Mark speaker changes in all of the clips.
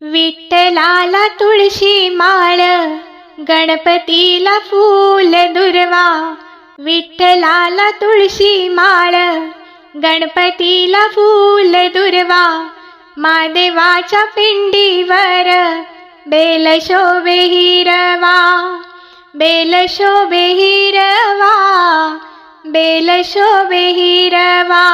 Speaker 1: विठ्ठलाला तुळशी माळ गणपतीला फूल दुर्वा. विठ्ठलाला तुळशी माळ गणपतीला फूल दुर्वा. महादेवाच्या पिंडीवर बेल शोभे हिरवा. बेल शोभे हिरवा बेल शोभे हिरवा.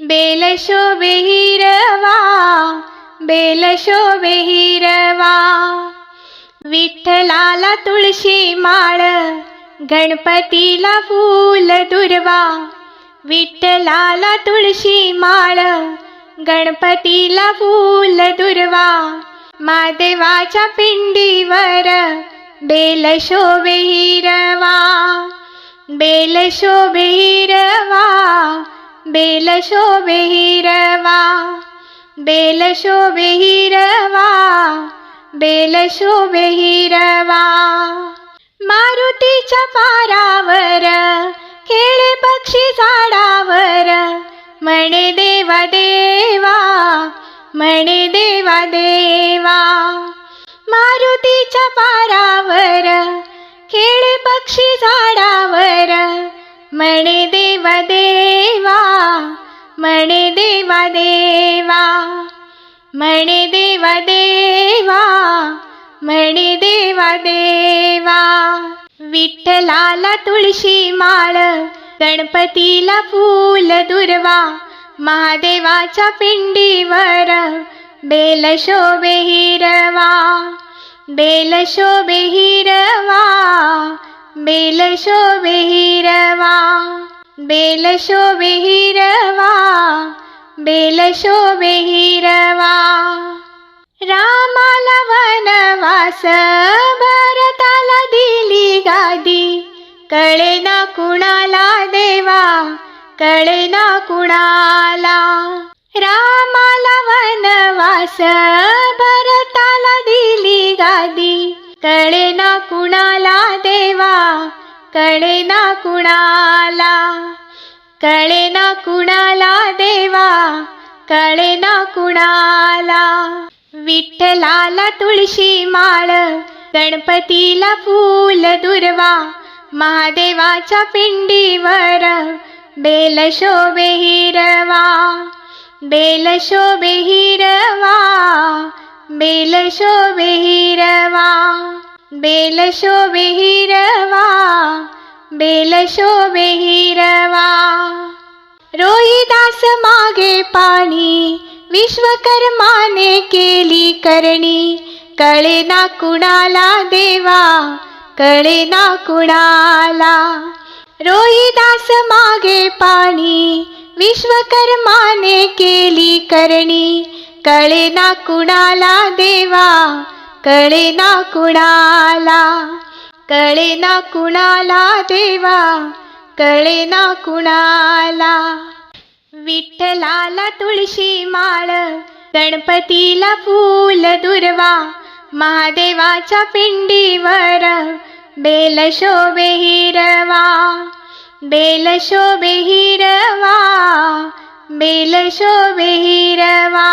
Speaker 1: बेल शोभे हिरवा बेल शोभे हिरवा विठ्ठलाला तुळशी माळ गणपतीला फूल दुर्वा. विठ्ठलाला तुळशी माळ गणपतीला फूल दुर्वा. महादेवाच्या पिंडीवर बेल शोभे हिरवा बेल शोभे हिरवा बेल शोभे हिरवा बेल शोभे हिरवा बेल शोभे हिरवा. मारुतीच्या पारावर खेळे पक्षी झाडावर म्हणे देवा देवा म्हणे देवा देवा. मारुतीच्या पारावर खेळे पक्षी झाडावर म्हणे देवा देवा. म्हणे देवा देवा म्हणे देवा देवा म्हणे देवा देवा विठ्ठलाला तुळशी माळ गणपतीला फूल दुर्वा महादेवाच्या पिंडीवर बेल शोभे हिरवा बेल शोभे हिरवा बेल शोभे हिरवा बेलशो शोभे हिरवा बेल हिरवा रामाला वनवास भरताला दिली गादी. कळे ना कुणाला देवा कळे ना कुणाला. रामाला वनवास भरताला दिली गादी. कळे ना कुणाला देवा कळे ना कुणाला कळे ना कुणाला देवा कळे ना कुणाला विठ्ठलाला तुळशी माळ गणपतीला फूल दुर्वा महादेवाच्या पिंडीवर बेल शोभे हिरवा बेल शोभे हिरवा बेल शोभे हिरवा बेल शोभे हिरवा बेल शोभे हिरवा रोहिदास मागे पाणी विश्वकर्माने केली करणी. कळे ना कुणाला देवा कळे ना कुणाला. रोहिदास मागे पाणी विश्वकर्माने केली करणी. कळे ना कुणाला देवा कळे ना कुणाला कळे ना कुणाला देवा कळे ना कुणाला. विठ्ठलाला तुळशी माळ गणपतीला फूल दुर्वा महादेवाच्या पिंडीवर बेल शोभे हिरवा बेल शोभे हिरवा बेल शोभे हिरवा.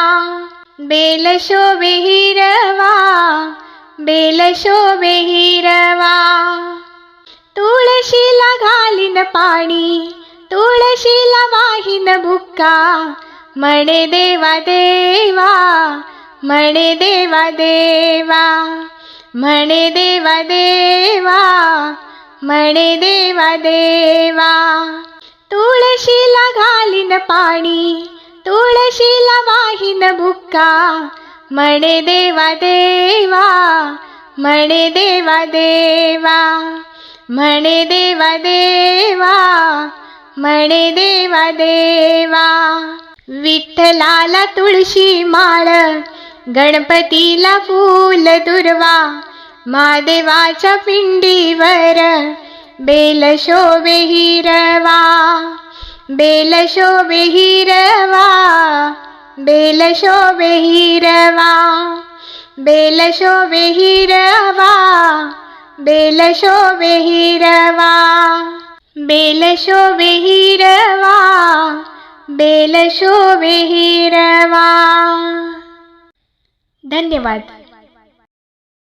Speaker 1: बेल शोभे हिरवा बेल शोभे हिरवा तुळशीला घालीन पाणी तुळशीला वाहीन बुक्का म्हणे देवा देवा म्हणे देवा देवा. म्हणे देवा देवा म्हणे देवा देवा. तुळशीला घालीन पाणी तुळशीला वाहिन बुक्का म्हणे देवा देवा म्हणे देवा देवा म्हणे देवा देवा म्हणे देवा देवा विठ्ठलाला तुळशी माळ गणपतीला फूल दुर्वा महादेवाच्या पिंडीवर बेल शोभे हिरवा बेलशो शोभे हिरवा बेल बेलशो हिरवा बेलशो शोभे हिरवा बेल बेलशो हिरवा हिरवा हिरवा धन्यवाद।